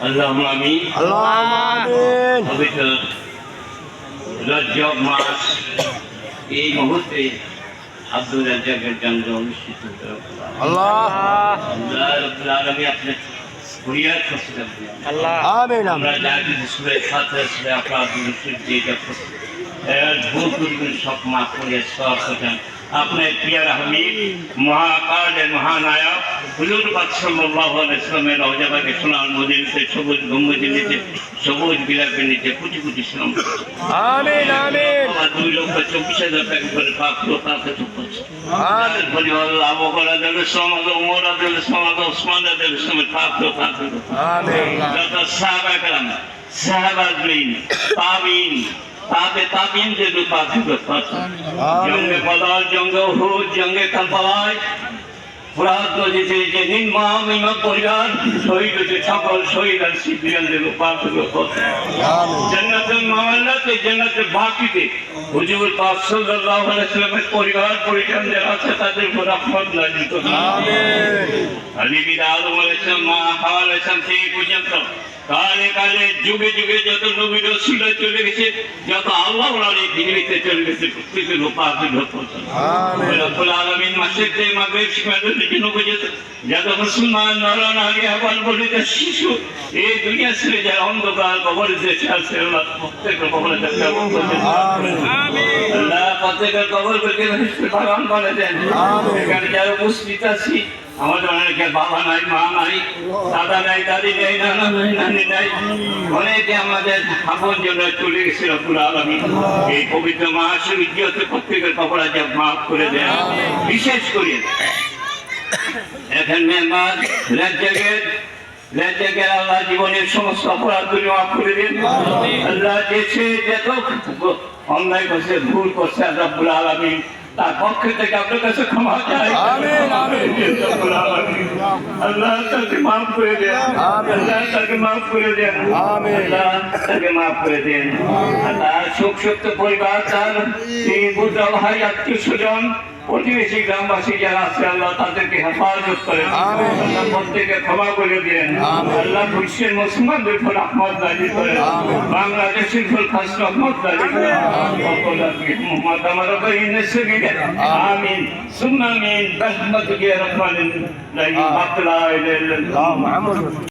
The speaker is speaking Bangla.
আল্লাহ আমি পবিত্র রজব মাস। এই মুহূর্তে আব্দুল রাজ্জাকের জন্ম অনুষ্ঠিত আল্লাহ। আল্লাহ রব্বুল আলামিন আপনার আমিন আমরা সুরে যেটা ভুল সব মাফ করে সব আপনার প্রিয়ার হামিদ মহাকালের মহানায়ক হুজুর ইসলামের রওজাবাগে সোনার মদিনাতে সবুজ গম্বুজের নিচে সবুজ বিলাপের নিচে কোটি কোটি শ্রম দুই লক্ষ চব্বিশ হাজার টাকা করে পাপ তাকে তো করছে আমিন পরিবার আবু বকর আদাল ইসলাম উমর আদাল ওসমান আদাল ইসলামের পাপ লোক তাকে আমিন যত সাহাবা সাহাবাজমিন তাবিন তাবে তাবিন যে রূপা থেকে জঙ্গে বদল জঙ্গে হুদ জঙ্গে কালপালায় নদীতে যে নির্মাম ইমাম পরিবার শহীদ হয়েছে সকল শহীদ আর সিদ্ধিয়ানদের রূপা থেকে জান্নাতুল মাওয়াল্লাতে বাকিতে হুজুর পাক সাল্লাল্লাহু আলাইহি ওয়াসাল্লামের পরিবার পরিজন যারা আছে তাদের উপর রহমত নাজিল করুন আলী বিন আদম আলাইহিস সালাম মা হাওয়া আলাইহিস সালাম থেকে পর্যন্ত কালে কালে যুগে যুগে যত নবী রসুল চলে গেছে যত আল্লাহ এই পৃথিবীতে চলে গেছে প্রত্যেকের রূপা আবির্ভাব করছেন রব্বুল আলামিন মাসের যে মাগরিব সীমাদের দিকে নবজেছে যত মুসলমান নর নারী আবাল বলিতে শিশু এই দুনিয়া ছেড়ে যারা অন্ধকার কবরে যে আছে আল্লাহ প্রত্যেকের কবরে যাচ্ছে আল্লাহ প্রত্যেকের কবর করতে বাগান করে দেন। এখানে যারা উপস্থিত আছি আমাদের অনেকের বাবা নাই, মা নাই, দাদা নাই, দাদি নেই, নানা নাই, নানি নাই। অনেকে আমাদের আপন জন্য চলে গেছিল পুরো এই পবিত্র প্রত্যেকের কবর আজ মাফ করে বিশেষ করে এখন মেম্বার আল্লাহ জীবনের সমস্ত অপরাধগুলি মাফ করে দিন। আল্লাহ যত, অন্যায় করছে, ভুল করছে রব্বুল আলমী তার পক্ষ থেকে আপনার কাছে ক্ষমা চাই। আল্লাহ তাকে মাফ করে দেন। আল্লাহ তাকে মাফ করে দেন। আল্লাহ তাকে মাফ করে দেন। তার শোক সত্য পরিবার তার। তিনি বুদ্ধ ভাই আত্মীয় স্বজন। প্রতিবেশী গ্রামবাসী যারা আছে আল্লাহ তাদেরকে হেফাজত করেন। আল্লাহ প্রত্যেকে ক্ষমা করে দেন। আল্লাহ বিশ্বের মুসলমানদের উপর রহমত নাজিল করেন বাংলাদেশের উপর খাস রহমত নাজিল করেন মোহাম্মদ আমার সঙ্গে আমিন। সুন্নামিন রহমত গিয়ে রহমান লা ইলাহা ইল্লাল্লাহ। মুহাম্মদ